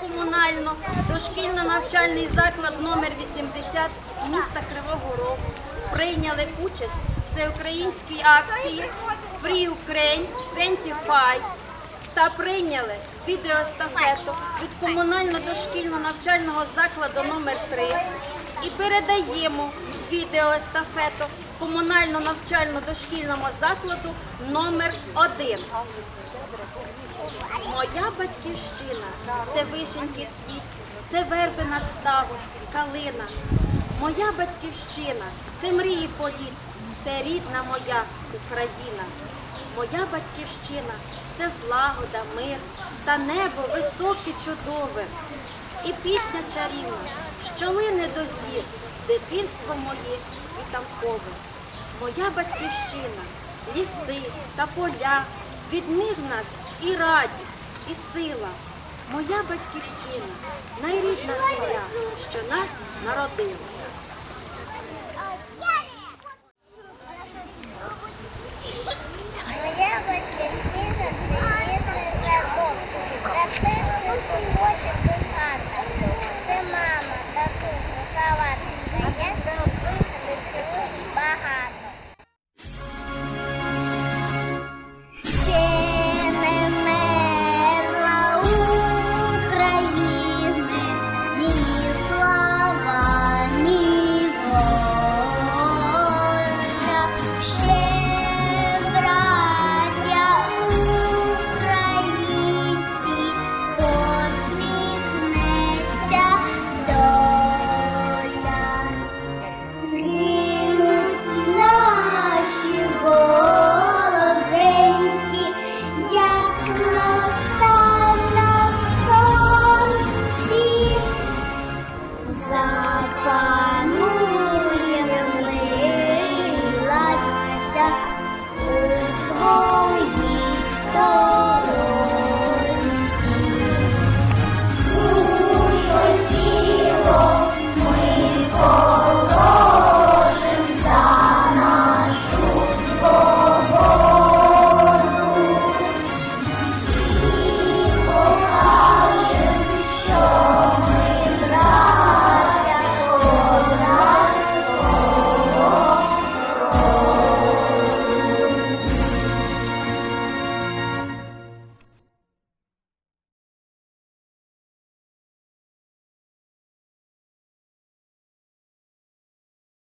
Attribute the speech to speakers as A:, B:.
A: комунально. Дошкільно-навчальний заклад номер 80 міста Кривого Рогу. Прийняли участь в всеукраїнській акції Free Ukraine 25 та прийняли відеоестафету від комунально-дошкільно-навчального закладу номер 3 і передаємо відеоестафету комунально-навчально-дошкільному закладу номер 1 Моя батьківщина це вишенький цвіт, це верби над ставом, калина. Моя батьківщина це мрії політ, це рідна моя Україна. Моя батьківщина це злагода, мир та небо високе, чудове. І пісня чарівна, що лине до зір, дитинство моє світанкове. Моя батьківщина, ліси та поля, від них в нас і радість, і сила. Моя батьківщина, найрідна земля, що нас народила.